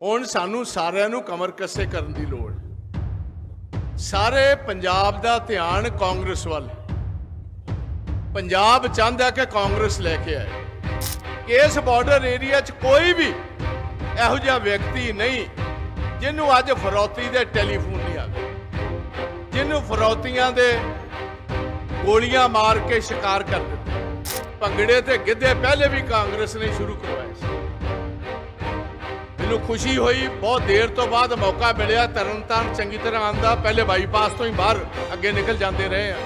ਹੁਣ ਸਾਨੂੰ ਸਾਰਿਆਂ ਨੂੰ ਕਮਰ ਕੱਸੇ ਕਰਨ ਦੀ ਲੋੜ। ਸਾਰੇ ਪੰਜਾਬ ਦਾ ਧਿਆਨ ਕਾਂਗਰਸ ਵੱਲ ਪੰਜਾਬ ਚਾਹੁੰਦਾ ਕਿ ਕਾਂਗਰਸ ਲੈ ਕੇ ਆਏ। ਇਸ ਬਾਰਡਰ ਏਰੀਆ 'ਚ ਕੋਈ ਵੀ ਇਹੋ ਜਿਹਾ ਵਿਅਕਤੀ ਨਹੀਂ ਜਿਹਨੂੰ ਅੱਜ ਫਰੌਤੀ ਦੇ ਟੈਲੀਫੋਨ ਨਹੀਂ ਆਵੇ ਜਿਹਨੂੰ ਫਰੌਤੀਆਂ ਦੇ ਗੋਲੀਆਂ ਮਾਰ ਕੇ ਸ਼ਿਕਾਰ ਕਰ ਦਿੱਤਾ। ਭੰਗੜੇ ਤੇ ਗਿੱਧੇ ਪਹਿਲੇ ਵੀ ਕਾਂਗਰਸ ਨੇ ਸ਼ੁਰੂ ਕਰਵਾਏ ਸੀ। ਮੈਨੂੰ ਖੁਸ਼ੀ ਹੋਈ, ਬਹੁਤ ਦੇਰ ਤੋਂ ਬਾਅਦ ਮੌਕਾ ਮਿਲਿਆ ਤਰਨਤਾਰਨ ਚੰਗੀ ਤਰ੍ਹਾਂ ਆਂਦਾ ਪਹਿਲੇ ਬਾਈਪਾਸ ਤੋਂ ਹੀ ਬਾਹਰ ਅੱਗੇ ਨਿਕਲ ਜਾਂਦੇ ਰਹੇ ਆ।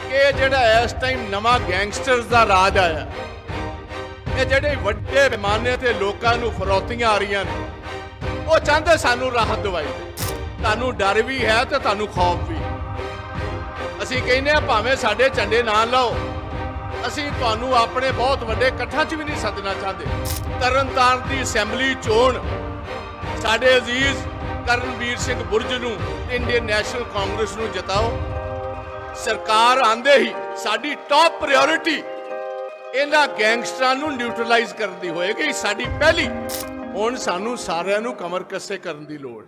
ਕਿ ਇਹ ਜਿਹੜਾ ਇਸ ਟਾਈਮ ਨਵਾਂ ਗੈਂਗਸਟਰਸ ਦਾ ਰਾਜ ਆਇਆ, ਇਹ ਜਿਹੜੇ ਵੱਡੇ ਪੈਮਾਨੇ ਤੇ ਲੋਕਾਂ ਨੂੰ ਫਰੋਤੀਆਂ ਆ ਰਹੀਆਂ ਨੇ, ਉਹ ਚਾਹੁੰਦੇ ਸਾਨੂੰ ਰਾਹਤ ਦਵਾਈ। ਤੁਹਾਨੂੰ ਡਰ ਵੀ ਹੈ ਤੇ ਤੁਹਾਨੂੰ ਖੌਫ ਵੀ। ਅਸੀਂ ਕਹਿੰਦੇ ਆ ਭਾਵੇਂ ਸਾਡੇ ਝੰਡੇ ਨਾ ਲਾਓ ਅਸੀਂ ਤੁਹਾਨੂੰ ਆਪਣੇ ਬਹੁਤ ਵੱਡੇ ਇਕੱਠਾਂ 'ਚ ਵੀ ਨਹੀਂ ਸੱਦਣਾ ਚਾਹੁੰਦੇ। ਤਰਨਤਾਰਨ ਦੀ ਅਸੈਂਬਲੀ ਚੋਣ ਸਾਡੇ ਅਜ਼ੀਜ਼ ਕਰਨਵੀਰ ਸਿੰਘ ਬੁਰਜ ਨੂੰ, ਇੰਡੀਅਨ ਨੈਸ਼ਨਲ ਕਾਂਗਰਸ ਨੂੰ ਜਿਤਾਓ। ਸਰਕਾਰ ਆਂਦੇ ਹੀ ਸਾਡੀ ਟਾਪ ਪ੍ਰਾਇੋਰਟੀ ਇਹਨਾਂ ਗੈਂਗਸਟਰਾਂ ਨੂੰ ਨਿਊਟਰਲਾਈਜ਼ ਕਰਨ ਦੀ ਹੋਏਗੀ। ਸਾਡੀ ਪਹਿਲੀ, ਹੁਣ ਸਾਨੂੰ ਸਾਰਿਆਂ ਨੂੰ ਕਮਰ ਕੱਸੇ ਕਰਨ ਦੀ ਲੋੜ।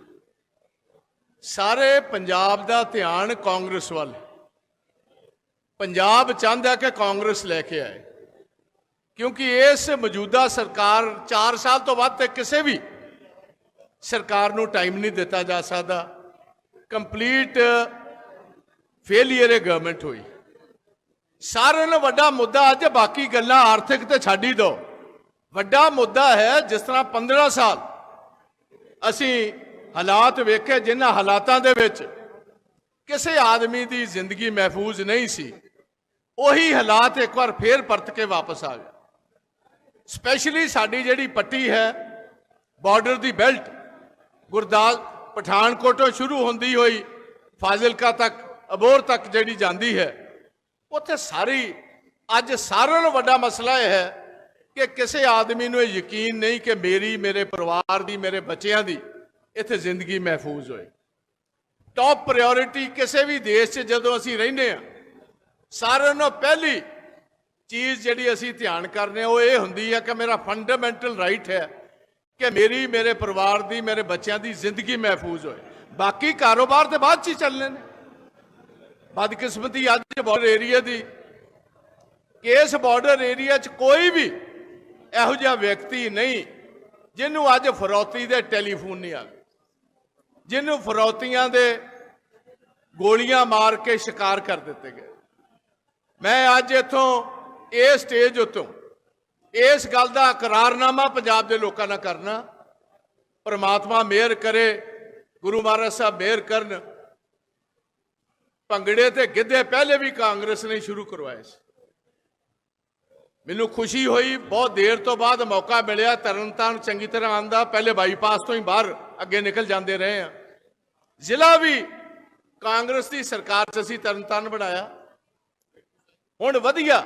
ਸਾਰੇ ਪੰਜਾਬ ਦਾ ਧਿਆਨ ਕਾਂਗਰਸ ਵੱਲ। ਪੰਜਾਬ ਚਾਹੁੰਦਾ ਕਿ ਕਾਂਗਰਸ ਲੈ ਕੇ ਆਏ। ਕਿਉਂਕਿ ਇਸ ਮੌਜੂਦਾ ਸਰਕਾਰ 4 ਸਾਲ ਤੋਂ ਵੱਧ ਤੇ ਕਿਸੇ ਵੀ ਸਰਕਾਰ ਨੂੰ ਟਾਈਮ ਨਹੀਂ ਦਿੱਤਾ ਜਾ ਸਕਦਾ। ਕੰਪਲੀਟ ਫੇਲਿਅਰ ਹੈ ਗਵਰਨਮੈਂਟ ਹੋਈ। ਸਾਰਿਆਂ ਨਾਲੋਂ ਵੱਡਾ ਮੁੱਦਾ ਅੱਜ ਬਾਕੀ ਗੱਲਾਂ ਆਰਥਿਕ ਤੇ ਛੱਡ ਹੀ ਦਿਓ ਵੱਡਾ ਮੁੱਦਾ ਹੈ ਜਿਸ ਤਰ੍ਹਾਂ 15 ਸਾਲ ਅਸੀਂ ਹਾਲਾਤ ਵੇਖੇ, ਜਿਨ੍ਹਾਂ ਹਾਲਾਤਾਂ ਦੇ ਵਿੱਚ ਕਿਸੇ ਆਦਮੀ ਦੀ ਜ਼ਿੰਦਗੀ ਮਹਿਫੂਜ਼ ਨਹੀਂ ਸੀ। ਉਹੀ ਹਾਲਾਤ ਇੱਕ ਵਾਰ ਫੇਰ ਪਰਤ ਕੇ ਵਾਪਸ ਆ ਗਏ ਸਪੈਸ਼ਲੀ ਸਾਡੀ ਜਿਹੜੀ ਪੱਟੀ ਹੈ ਬਾਰਡਰ ਦੀ ਬੈਲਟ ਗੁਰਦਾਸ ਪਠਾਨਕੋਟ ਤੋਂ ਸ਼ੁਰੂ ਹੁੰਦੀ ਹੋਈ ਫਾਜ਼ਿਲਕਾ ਤੱਕ ਅਬੋਰ ਤੱਕ ਜਿਹੜੀ ਜਾਂਦੀ ਹੈ, ਉੱਥੇ ਸਾਰੀ, ਅੱਜ ਸਾਰਿਆਂ ਨਾਲੋਂ ਵੱਡਾ ਮਸਲਾ ਇਹ ਹੈ ਕਿ ਕਿਸੇ ਆਦਮੀ ਨੂੰ ਇਹ ਯਕੀਨ ਨਹੀਂ ਕਿ ਮੇਰੀ, ਮੇਰੇ ਪਰਿਵਾਰ ਦੀ, ਮੇਰੇ ਬੱਚਿਆਂ ਦੀ ਇੱਥੇ ਜ਼ਿੰਦਗੀ ਮਹਿਫੂਜ਼ ਹੋਏ। ਟਾਪ ਪ੍ਰਾਇੋਰਟੀ ਕਿਸੇ ਵੀ ਦੇਸ਼ 'ਚ ਜਦੋਂ ਅਸੀਂ ਰਹਿੰਦੇ ਆ ਸਾਰਿਆਂ ਨਾਲੋਂ ਪਹਿਲੀ ਚੀਜ਼ ਜਿਹੜੀ ਅਸੀਂ ਧਿਆਨ ਕਰਨੇ ਆ, ਉਹ ਇਹ ਹੁੰਦੀ ਹੈ ਕਿ ਮੇਰਾ ਫੰਡਾਮੈਂਟਲ ਰਾਈਟ ਹੈ ਕਿ ਮੇਰੀ ਮੇਰੇ ਪਰਿਵਾਰ ਦੀ ਮੇਰੇ ਬੱਚਿਆਂ ਦੀ ਜ਼ਿੰਦਗੀ ਮਹਿਫੂਜ਼ ਹੋਏ। ਬਾਕੀ ਕਾਰੋਬਾਰ ਤੇ ਬਾਅਦ 'ਚ ਹੀ ਚੱਲਣੇ ਨੇ ਬਦਕਿਸਮਤੀ ਅੱਜ ਬਾਰਡਰ ਏਰੀਆ ਦੀ। ਇਸ ਬਾਰਡਰ ਏਰੀਆ 'ਚ ਕੋਈ ਵੀ ਇਹੋ ਜਿਹਾ ਵਿਅਕਤੀ ਨਹੀਂ ਜਿਹਨੂੰ ਅੱਜ ਫਰੌਤੀ ਦੇ ਟੈਲੀਫੋਨ ਨਹੀਂ ਆਵੇ ਜਿਹਨੂੰ ਫਰੌਤੀਆਂ ਦੇ ਗੋਲੀਆਂ ਮਾਰ ਕੇ ਸ਼ਿਕਾਰ ਕਰ ਦਿੱਤੇ ਗਏ। ਮੈਂ ਅੱਜ ਇੱਥੋਂ ਇਹ ਸਟੇਜ ਉੱਤੋਂ ਇਸ ਗੱਲ ਦਾ ਇਕਰਾਰਨਾਮਾ ਪੰਜਾਬ ਦੇ ਲੋਕਾਂ ਨਾਲ ਕਰਨਾ। ਪਰਮਾਤਮਾ ਮਿਹਰ ਕਰੇ, ਗੁਰੂ ਮਹਾਰਾਜ ਸਾਹਿਬ ਮਿਹਰ ਕਰਨ। ਭੰਗੜੇ ਤੇ ਗਿੱਧੇ ਪਹਿਲੇ ਵੀ ਕਾਂਗਰਸ ਨੇ ਸ਼ੁਰੂ ਕਰਵਾਏ ਸੀ। ਮੈਨੂੰ ਖੁਸ਼ੀ ਹੋਈ, ਬਹੁਤ ਦੇਰ ਤੋਂ ਬਾਅਦ ਮੌਕਾ ਮਿਲਿਆ, ਤਰਨਤਾਰਨ ਚੰਗੀ ਤਰ੍ਹਾਂ ਆਂਦਾ ਪਹਿਲੇ ਬਾਈਪਾਸ ਤੋਂ ਹੀ ਬਾਹਰ ਅੱਗੇ ਨਿਕਲ ਜਾਂਦੇ ਰਹੇ ਆ ਜ਼ਿਲ੍ਹਾ ਵੀ ਕਾਂਗਰਸ ਦੀ ਸਰਕਾਰ 'ਚ ਅਸੀਂ ਤਰਨਤਾਰਨ ਬਣਾਇਆ। ਹੁਣ ਵਧੀਆ।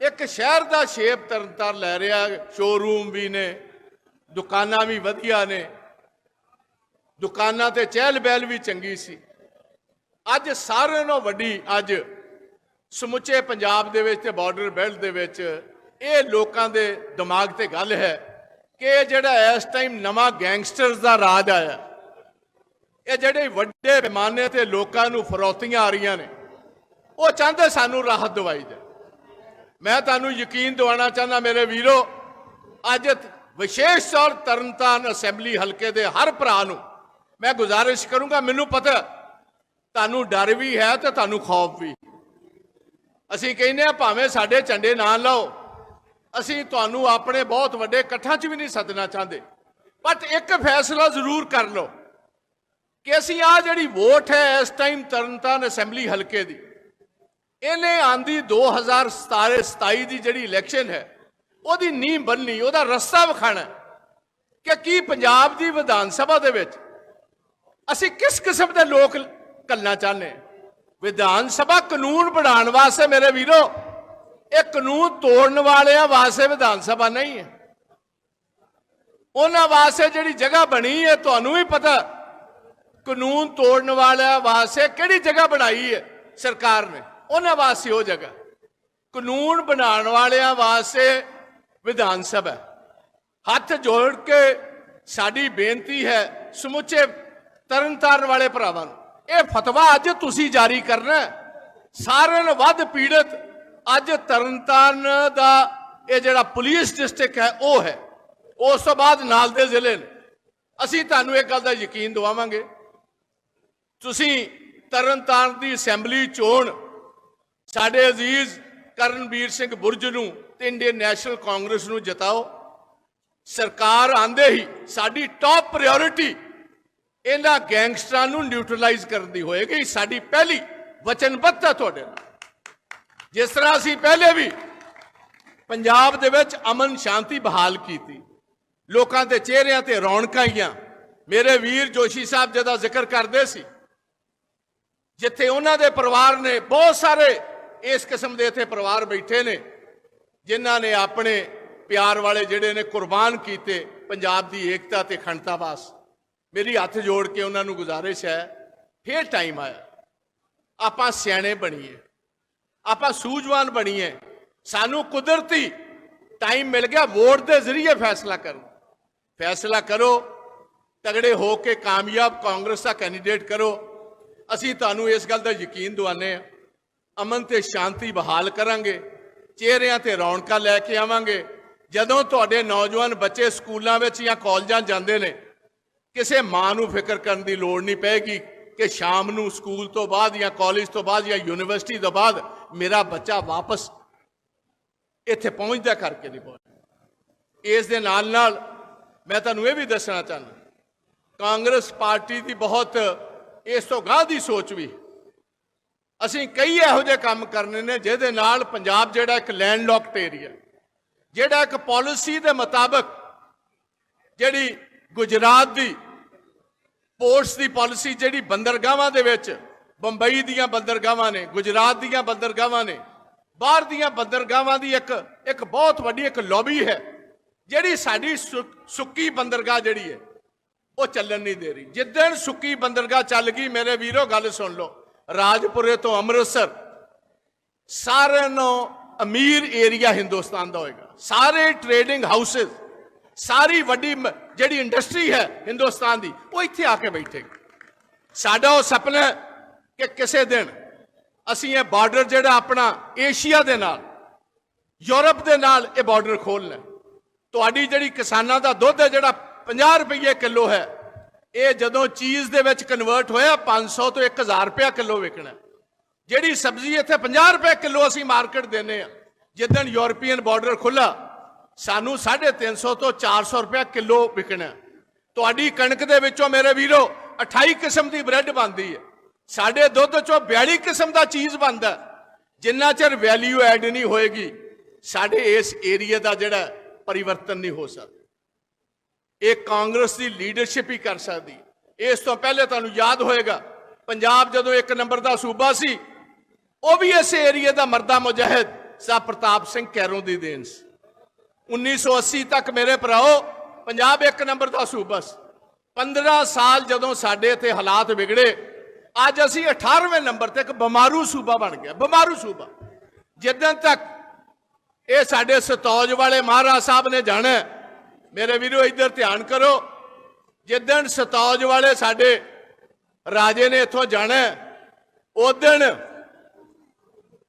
ਇੱਕ ਸ਼ਹਿਰ ਦਾ ਸ਼ੇਪ ਤਰਨਤਾਰਨ ਲੈ ਰਿਹਾ ਸ਼ੋਰੂਮ ਵੀ ਨੇ, ਦੁਕਾਨਾਂ ਵੀ ਵਧੀਆ ਨੇ। ਦੁਕਾਨਾਂ ਤੇ ਚਹਿਲ ਬਹਿਲ ਵੀ ਚੰਗੀ ਸੀ। ਅੱਜ ਸਾਰਿਆਂ ਨਾਲੋਂ ਵੱਡੀ ਅੱਜ ਸਮੁੱਚੇ ਪੰਜਾਬ ਦੇ ਵਿੱਚ ਤੇ ਬਾਰਡਰ ਬੈਲਟ ਦੇ ਵਿੱਚ ਇਹ ਲੋਕਾਂ ਦੇ ਦਿਮਾਗ ਤੇ ਗੱਲ ਹੈ ਕਿ ਇਹ ਜਿਹੜਾ ਇਸ ਟਾਈਮ ਨਵਾਂ ਗੈਂਗਸਟਰਸ ਦਾ ਰਾਜ ਆਇਆ, ਇਹ ਜਿਹੜੇ ਵੱਡੇ ਪੈਮਾਨੇ ਤੇ ਲੋਕਾਂ ਨੂੰ ਫਰੌਤੀਆਂ ਆ ਰਹੀਆਂ ਨੇ ਉਹ ਚਾਹੁੰਦੇ ਸਾਨੂੰ ਰਾਹਤ ਦਵਾਈ ਦੇ। ਮੈਂ ਤੁਹਾਨੂੰ ਯਕੀਨ ਦਿਵਾਉਣਾ ਚਾਹੁੰਦਾ, ਮੇਰੇ ਵੀਰੋ, ਅੱਜ ਵਿਸ਼ੇਸ਼ ਤੌਰ ਤਰਨਤਾਰਨ ਅਸੈਂਬਲੀ ਹਲਕੇ ਦੇ ਹਰ ਭਰਾ ਨੂੰ ਮੈਂ ਗੁਜ਼ਾਰਿਸ਼ ਕਰੂੰਗਾ, ਮੈਨੂੰ ਪਤਾ ਤੁਹਾਨੂੰ ਡਰ ਵੀ ਹੈ ਤੇ ਤੁਹਾਨੂੰ ਖੌਫ ਵੀ। ਅਸੀਂ ਕਹਿੰਦੇ ਆ ਭਾਵੇਂ ਸਾਡੇ ਝੰਡੇ ਨਾ ਲਾਓ, ਅਸੀਂ ਤੁਹਾਨੂੰ ਆਪਣੇ ਬਹੁਤ ਵੱਡੇ ਇਕੱਠਾਂ 'ਚ ਵੀ ਨਹੀਂ ਸੱਦਣਾ ਚਾਹੁੰਦੇ ਬਟ ਇੱਕ ਫੈਸਲਾ ਜ਼ਰੂਰ ਕਰ ਲਓ ਕਿ ਅਸੀਂ ਆ ਜਿਹੜੀ ਵੋਟ ਹੈ ਇਸ ਟਾਈਮ ਤਰਨਤਾਰਨ ਅਸੈਂਬਲੀ ਹਲਕੇ ਦੀ ਇਹਨੇ ਆਂਦੀ 2017 27 ਦੀ ਜਿਹੜੀ ਇਲੈਕਸ਼ਨ ਹੈ, ਉਹਦੀ ਨੀਂਹ ਬੰਨੀ, ਉਹਦਾ ਰਸਤਾ ਵਿਖਾਣਾ ਕਿ ਕੀ ਪੰਜਾਬ ਦੀ ਵਿਧਾਨ ਸਭਾ ਦੇ ਵਿੱਚ ਅਸੀਂ ਕਿਸ ਕਿਸਮ ਦੇ ਲੋਕ ਕੱਲਣਾ ਚਾਹੁੰਦੇ ਵਿਧਾਨ ਸਭਾ ਕਾਨੂੰਨ ਬਣਾਉਣ ਵਾਸਤੇ ਮੇਰੇ ਵੀਰੋ, ਇਹ ਕਾਨੂੰਨ ਤੋੜਨ ਵਾਲਿਆਂ ਵਾਸਤੇ ਵਿਧਾਨ ਸਭਾ ਨਹੀਂ ਹੈ। ਉਹਨਾਂ ਵਾਸਤੇ ਜਿਹੜੀ ਜਗ੍ਹਾ ਬਣੀ ਹੈ, ਤੁਹਾਨੂੰ ਵੀ ਪਤਾ, ਕਾਨੂੰਨ ਤੋੜਨ ਵਾਲਿਆਂ ਵਾਸਤੇ ਕਿਹੜੀ ਜਗ੍ਹਾ ਬਣਾਈ ਹੈ ਸਰਕਾਰ ਨੇ? ਉਹਨਾਂ ਵਾਸਤੇ ਉਹ ਜਗ੍ਹਾ। ਕਾਨੂੰਨ ਬਣਾਉਣ ਵਾਲਿਆਂ ਵਾਸਤੇ ਵਿਧਾਨ ਸਭਾ। ਹੱਥ ਜੋੜ ਕੇ ਸਾਡੀ ਬੇਨਤੀ ਹੈ, ਸਮੁੱਚੇ ਤਰਨਤਾਰਨ ਵਾਲੇ ਭਰਾਵਾਂ ਨੂੰ। ਇਹ ਫਤਵਾ ਅੱਜ ਤੁਸੀਂ ਜਾਰੀ ਕਰਨਾ ਸਾਰਿਆਂ ਨੂੰ ਵੱਧ ਪੀੜਤ ਅੱਜ ਤਰਨਤਾਰਨ ਦਾ ਇਹ ਜਿਹੜਾ ਪੁਲਿਸ ਡਿਸਟ੍ਰਿਕਟ ਹੈ, ਉਹ ਹੈ। ਉਸ ਤੋਂ ਬਾਅਦ ਨਾਲ ਦੇ ਜ਼ਿਲ੍ਹੇ ਨੇ। ਅਸੀਂ ਤੁਹਾਨੂੰ ਇਹ ਗੱਲ ਦਾ ਯਕੀਨ ਦਿਵਾਵਾਂਗੇ। ਤੁਸੀਂ ਤਰਨਤਾਰਨ ਦੀ ਅਸੈਂਬਲੀ ਚੋਣ ਸਾਡੇ ਅਜ਼ੀਜ਼ ਕਰਨਵੀਰ ਸਿੰਘ ਬੁਰਜ ਨੂੰ ਤੇ ਇੰਡੀਅਨ ਨੈਸ਼ਨਲ ਕਾਂਗਰਸ ਨੂੰ ਜਿਤਾਓ। ਸਰਕਾਰ ਆਂਦੇ ਹੀ ਸਾਡੀ ਟਾਪ ਪ੍ਰਾਇੋਰਟੀ ਇਹਨਾਂ ਗੈਂਗਸਟਰਾਂ ਨੂੰ ਨਿਊਟਰਲਾਈਜ਼ ਕਰਨ ਦੀ ਹੋਏਗੀ। ਸਾਡੀ ਪਹਿਲੀ ਵਚਨਬੱਧਤਾ ਤੁਹਾਡੇ ਨਾਲ। ਜਿਸ ਤਰ੍ਹਾਂ ਅਸੀਂ ਪਹਿਲੇ ਵੀ ਪੰਜਾਬ ਦੇ ਵਿੱਚ ਅਮਨ ਸ਼ਾਂਤੀ ਬਹਾਲ ਕੀਤੀ, ਲੋਕਾਂ ਦੇ ਚਿਹਰਿਆਂ ਤੇ ਰੌਣਕਾਂ ਆਈਆਂ। ਮੇਰੇ ਵੀਰ ਜੋਸ਼ੀ ਸਾਹਿਬ ਜਿਹਦਾ ਜ਼ਿਕਰ ਕਰਦੇ ਸੀ, ਜਿੱਥੇ ਉਹਨਾਂ ਦੇ ਪਰਿਵਾਰ ਨੇ ਬਹੁਤ ਸਾਰੇ ਇਸ ਕਿਸਮ ਦੇ ਇੱਥੇ ਪਰਿਵਾਰ ਬੈਠੇ ਨੇ, ਜਿਨ੍ਹਾਂ ਨੇ ਆਪਣੇ ਪਿਆਰ ਵਾਲੇ ਜਿਹੜੇ ਨੇ ਕੁਰਬਾਨ ਕੀਤੇ ਪੰਜਾਬ ਦੀ ਏਕਤਾ ਤੇ ਅਖੰਡਤਾ ਵਾਸ। ਮੇਰੀ ਹੱਥ ਜੋੜ ਕੇ ਉਹਨਾਂ ਨੂੰ ਗੁਜ਼ਾਰਿਸ਼ ਹੈ, ਫੇਰ ਟਾਈਮ ਆਇਆ। ਆਪਾਂ ਸਿਆਣੇ ਬਣੀਏ। ਆਪਾਂ ਸੂਝਵਾਨ ਬਣੀਏ। ਸਾਨੂੰ ਕੁਦਰਤੀ ਟਾਈਮ ਮਿਲ ਗਿਆ, ਵੋਟ ਦੇ ਜ਼ਰੀਏ ਫੈਸਲਾ ਕਰੋ। ਫੈਸਲਾ ਕਰੋ, ਤਗੜੇ ਹੋ ਕੇ ਕਾਮਯਾਬ ਕਾਂਗਰਸ ਦਾ ਕੈਂਡੀਡੇਟ ਕਰੋ। ਅਸੀਂ ਤੁਹਾਨੂੰ ਇਸ ਗੱਲ ਦਾ ਯਕੀਨ ਦਿਵਾਉਂਦੇ ਹਾਂ। ਅਮਨ ਤੇ ਸ਼ਾਂਤੀ ਬਹਾਲ ਕਰਾਂਗੇ, ਚਿਹਰਿਆਂ ਤੇ ਰੌਣਕਾਂ ਲੈ ਕੇ ਆਵਾਂਗੇ। ਜਦੋਂ ਤੁਹਾਡੇ ਨੌਜਵਾਨ ਬੱਚੇ ਸਕੂਲਾਂ ਵਿੱਚ ਜਾਂ ਕਾਲਜਾਂ ਜਾਂਦੇ ਨੇ, ਕਿਸੇ ਮਾਂ ਨੂੰ ਫਿਕਰ ਕਰਨ ਦੀ ਲੋੜ ਨਹੀਂ ਪਏਗੀ ਕਿ ਸ਼ਾਮ ਨੂੰ ਸਕੂਲ ਤੋਂ ਬਾਅਦ ਜਾਂ ਕਾਲਜ ਤੋਂ ਬਾਅਦ ਜਾਂ ਯੂਨੀਵਰਸਿਟੀ ਤੋਂ ਬਾਅਦ ਮੇਰਾ ਬੱਚਾ ਵਾਪਸ ਇੱਥੇ ਪਹੁੰਚਦਾ ਕਰਕੇ ਨਹੀਂ ਪਹੁੰਚਦਾ। ਇਸ ਦੇ ਨਾਲ ਨਾਲ ਮੈਂ ਤੁਹਾਨੂੰ ਇਹ ਵੀ ਦੱਸਣਾ ਚਾਹੁੰਦਾ, ਕਾਂਗਰਸ ਪਾਰਟੀ ਦੀ ਬਹੁਤ ਇਸ ਤੋਂ ਗਾਹ ਦੀ ਸੋਚ ਵੀ ਅਸੀਂ ਕਈ ਇਹੋ ਜਿਹੇ ਕੰਮ ਕਰਨੇ ਨੇ ਜਿਹਦੇ ਨਾਲ ਪੰਜਾਬ ਜਿਹੜਾ ਇੱਕ ਲੈਂਡਲੌਕਡ ਏਰੀਆ ਜਿਹੜਾ ਇੱਕ ਪਾਲਿਸੀ ਦੇ ਮੁਤਾਬਕ ਜਿਹੜੀ ਗੁਜਰਾਤ ਦੀ ਪੋਰਟਸ ਦੀ ਪਾਲਿਸੀ ਜਿਹੜੀ ਬੰਦਰਗਾਹਾਂ ਦੇ ਵਿੱਚ, ਬੰਬਈ ਦੀਆਂ ਬੰਦਰਗਾਹਾਂ ਨੇ, ਗੁਜਰਾਤ ਦੀਆਂ ਬੰਦਰਗਾਹਾਂ ਨੇ, ਬਾਹਰ ਦੀਆਂ ਬੰਦਰਗਾਹਾਂ ਦੀ ਇੱਕ ਇੱਕ ਬਹੁਤ ਵੱਡੀ ਇੱਕ ਲੌਬੀ ਹੈ, ਜਿਹੜੀ ਸਾਡੀ ਸੁ- ਸੁੱਕੀ ਬੰਦਰਗਾਹ ਜਿਹੜੀ ਹੈ, ਉਹ ਚੱਲਣ ਨਹੀਂ ਦੇ ਰਹੀ। ਜਿੱਦਣ ਸੁੱਕੀ ਬੰਦਰਗਾਹ ਚੱਲ ਗਈ, ਮੇਰੇ ਵੀਰੋ, ਗੱਲ ਸੁਣ ਲਓ। ਰਾਜਪੁਰੇ ਤੋਂ ਅੰਮ੍ਰਿਤਸਰ, ਸਾਰਿਆਂ ਨੂੰ ਅਮੀਰ ਏਰੀਆ ਹਿੰਦੁਸਤਾਨ ਦਾ ਹੋਏਗਾ। ਸਾਰੇ ਟ੍ਰੇਡਿੰਗ ਹਾਊਸਸ ਸਾਰੀ ਵੱਡੀ ਮ- ਜਿਹੜੀ ਇੰਡਸਟਰੀ ਹੈ ਹਿੰਦੁਸਤਾਨ ਦੀ, ਉਹ ਇੱਥੇ ਆ ਕੇ ਬੈਠੇਗੀ। ਸਾਡਾ ਉਹ ਸੁਪਨਾ ਹੈ ਕਿ ਕਿਸੇ ਦਿਨ ਅਸੀਂ ਇਹ ਬਾਰਡਰ ਜਿਹੜਾ ਆਪਣਾ ਏਸ਼ੀਆ ਦੇ ਨਾਲ ਯੂਰਪ ਦੇ ਨਾਲ ਇਹ ਬਾਰਡਰ ਖੋਲਣਾ ਲੈ ਤੁਹਾਡੀ ਜਿਹੜੀ ਕਿਸਾਨਾਂ ਦਾ ਦੁੱਧ ਹੈ, ਜਿਹੜਾ 50 ਰੁਪਏ ਕਿਲੋ ਹੈ ਇਹ ਜਦੋਂ ਚੀਜ਼ ਦੇ ਵਿੱਚ ਕਨਵਰਟ ਹੋਇਆ 500 ਤੋਂ 1000 ਰੁਪਏ ਕਿਲੋ ਵਿਕਣਾ। ਜਿਹੜੀ ਸਬਜ਼ੀ ਇੱਥੇ 50 ਰੁਪਏ ਕਿਲੋ ਅਸੀਂ ਮਾਰਕੀਟ ਦਿੰਨੇ ਆ ਜਿੱਦਣ ਯੂਰਪੀਅਨ ਬਾਰਡਰ ਖੁੱਲਾ ਸਾਨੂੰ 350 ਤੋਂ 400 ਰੁਪਏ ਕਿਲੋ ਵਿਕਣਾ ਤੁਹਾਡੀ ਕਣਕ ਦੇ ਵਿੱਚੋਂ ਮੇਰੇ ਵੀਰੋ 28 ਕਿਸਮ ਦੀ ਬ੍ਰੈਡ ਬਣਦੀ ਹੈ। ਸਾਡੇ ਦੁੱਧ ਚੋਂ 42 ਕਿਸਮ ਦਾ ਚੀਜ਼ ਬਣਦਾ ਜਿੰਨਾ ਚਿਰ ਵੈਲਿਊ ਐਡ ਨਹੀਂ ਹੋਏਗੀ, ਸਾਡੇ ਇਸ ਏਰੀਆ ਦਾ ਜਿਹੜਾ ਪਰਿਵਰਤਨ ਨਹੀਂ ਹੋ ਸਕਦਾ। ਇਹ ਕਾਂਗਰਸ ਦੀ ਲੀਡਰਸ਼ਿਪ ਹੀ ਕਰ ਸਕਦੀ। ਹੈ। ਇਸ ਤੋਂ ਪਹਿਲੇ ਤੁਹਾਨੂੰ ਯਾਦ ਹੋਏਗਾ, ਪੰਜਾਬ ਜਦੋਂ ਇੱਕ ਨੰਬਰ ਦਾ ਸੂਬਾ ਸੀ, ਉਹ ਵੀ ਇਸ ਏਰੀਆ ਦਾ ਮਰਦਾ ਮੁਜਾਹਿਦ ਸਾ ਪ੍ਰਤਾਪ ਸਿੰਘ ਕੈਰੋਂ ਦੀ ਦੇਣ ਸੀ। 1980 ਤੱਕ ਮੇਰੇ ਭਰਾਓ, ਪੰਜਾਬ ਇੱਕ ਨੰਬਰ ਦਾ ਸੂਬਾ ਸੀ। 15 ਸਾਲ ਜਦੋਂ ਸਾਡੇ ਇੱਥੇ ਹਾਲਾਤ ਵਿਗੜੇ, ਅੱਜ ਅਸੀਂ 18ਵੇਂ ਨੰਬਰ ਤੇ ਇੱਕ ਬਿਮਾਰੂ ਸੂਬਾ ਬਣ ਗਿਆ, ਬਿਮਾਰੂ ਸੂਬਾ। ਜਿੱਦਣ ਤੱਕ ਇਹ ਸਾਡੇ ਸਤੌਜ ਵਾਲੇ ਮਹਾਰਾਜ ਸਾਹਿਬ ਨੇ ਜਾਣਾ ਮੇਰੇ ਵੀਰੋ, ਇੱਧਰ ਧਿਆਨ ਕਰੋ। ਜਿੱਦਣ ਸਤੌਜ ਵਾਲੇ ਸਾਡੇ ਰਾਜੇ ਨੇ ਇੱਥੋਂ ਜਾਣਾ ਉਦਣ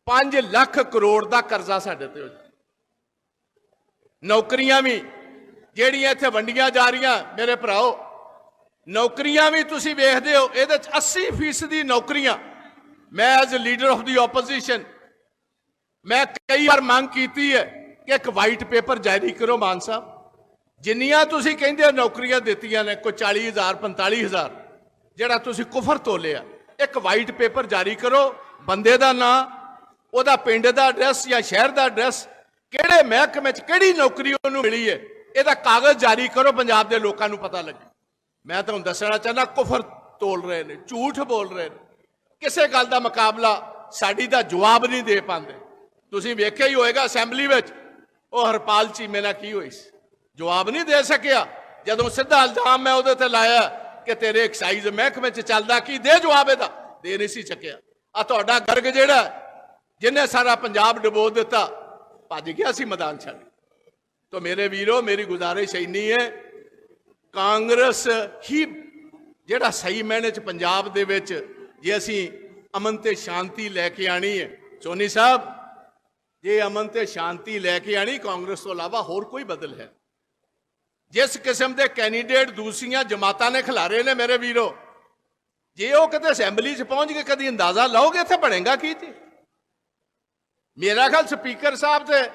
5 ਲੱਖ ਕਰੋੜ ਦਾ ਕਰਜ਼ਾ ਸਾਡੇ ਤੇ ਹੋ ਜਾਣਾ ਨੌਕਰੀਆਂ ਵੀ ਜਿਹੜੀਆਂ ਇੱਥੇ ਵੰਡੀਆਂ ਜਾ ਰਹੀਆਂ, ਮੇਰੇ ਭਰਾਓ, ਨੌਕਰੀਆਂ ਵੀ ਤੁਸੀਂ ਵੇਖਦੇ ਹੋ, ਇਹਦੇ ਚ 80% ਦੀ ਨੌਕਰੀਆਂ ਮੈਂ as leader of the opposition ਮੈਂ ਕਈ ਵਾਰ ਮੰਗ ਕੀਤੀ ਹੈ ਕਿ ਇੱਕ ਵਾਈਟ ਪੇਪਰ ਜਾਰੀ ਕਰੋ ਮਾਨ ਸਾਹਿਬ। ਜਿੰਨੀਆਂ ਤੁਸੀਂ ਕਹਿੰਦੇ ਹੋ ਨੌਕਰੀਆਂ ਦਿੱਤੀਆਂ ਨੇ, ਕੋਈ 40000 45000 ਜਿਹੜਾ ਤੁਸੀਂ ਕੁਫਰ ਤੋਲਿਆ ਇੱਕ ਵਾਈਟ ਪੇਪਰ ਜਾਰੀ ਕਰੋ, ਬੰਦੇ ਦਾ ਨਾਂ, ਉਹਦਾ ਪਿੰਡ ਦਾ ਐਡਰੈਸ ਜਾਂ ਸ਼ਹਿਰ ਦਾ ਐਡਰੈਸ ਕਿਹੜੇ ਮਹਿਕਮੇ 'ਚ ਕਿਹੜੀ ਨੌਕਰੀ ਉਹਨੂੰ ਮਿਲੀ ਹੈ, ਇਹਦਾ ਕਾਗਜ਼ ਜਾਰੀ ਕਰੋ, ਪੰਜਾਬ ਦੇ ਲੋਕਾਂ ਨੂੰ ਪਤਾ ਲੱਗੇ। ਮੈਂ ਤੁਹਾਨੂੰ ਦੱਸਣਾ ਚਾਹੁੰਦਾ, ਕੁਫਰ ਤੋਲ ਰਹੇ ਨੇ, ਝੂਠ ਬੋਲ ਰਹੇ ਨੇ। ਕਿਸੇ ਗੱਲ ਦਾ ਮੁਕਾਬਲਾ ਸਾਡੀ ਦਾ ਜਵਾਬ ਨਹੀਂ ਦੇ ਪਾਉਂਦੇ। ਤੁਸੀਂ ਵੇਖਿਆ ਹੀ ਹੋਏਗਾ ਅਸੈਂਬਲੀ ਵਿੱਚ, ਉਹ ਹਰਪਾਲ ਚੀਮੇ ਨਾਲ ਕੀ ਹੋਈ ਸੀ? ਜਵਾਬ ਨਹੀਂ ਦੇ ਸਕਿਆ। ਜਦੋਂ ਸਿੱਧਾ ਇਲਜ਼ਾਮ ਮੈਂ ਉਹਦੇ ਤੇ ਲਾਇਆ ਕਿ ਤੇਰੇ ਐਕਸਾਈਜ਼ ਮਹਿਕਮੇ 'ਚ ਚੱਲਦਾ ਕੀ, ਦੇ ਜਵਾਬ ਇਹਦਾ। ਦੇ ਨਹੀਂ ਸੀ ਚੱਕਿਆ ਆ ਤੁਹਾਡਾ ਗਰਗ ਜਿਹੜਾ ਜਿਹਨੇ ਸਾਰਾ ਪੰਜਾਬ ਡਬੋ ਦਿੱਤਾ, ਭੱਜ ਗਿਆ ਸੀ ਮੈਦਾਨ ਛੱਡ। ਤੋ ਮੇਰੇ ਵੀਰੋ, ਮੇਰੀ ਗੁਜ਼ਾਰਿਸ਼ ਇੰਨੀ ਹੈ, ਕਾਂਗਰਸ ਹੀ ਜਿਹੜਾ ਸਹੀ ਮੈਨੇ ਚ ਪੰਜਾਬ ਦੇ ਵਿੱਚ ਜੇ ਅਸੀਂ ਅਮਨ ਤੇ ਸ਼ਾਂਤੀ ਲੈ ਕੇ ਆਣੀ ਹੈ। ਸੋਨੀ ਸਾਹਿਬ, ਜੇ ਅਮਨ ਤੇ ਸ਼ਾਂਤੀ ਲੈ ਕੇ ਆਣੀ ਕਾਂਗਰਸ ਤੋਂ ਇਲਾਵਾ ਹੋਰ ਕੋਈ ਬਦਲ ਹੈ? ਜਿਸ ਕਿਸਮ ਦੇ ਕੈਂਡੀਡੇਟ ਦੂਸਰੀਆਂ ਜਮਾਤਾਂ ਨੇ ਖਿਲਾਰੇ ਨੇ ਮੇਰੇ ਵੀਰੋ, ਜੇ ਉਹ ਕਿਤੇ ਅਸੈਂਬਲੀ 'ਚ ਪਹੁੰਚ ਕੇ ਕਦੀ ਅੰਦਾਜ਼ਾ ਲਾਓਗੇ, ਇੱਥੇ ਬਣੇਗਾ ਕੀ ਜੀ? ਮੇਰਾ ਖਿਆਲ ਸਪੀਕਰ ਸਾਹਿਬ ਤੇ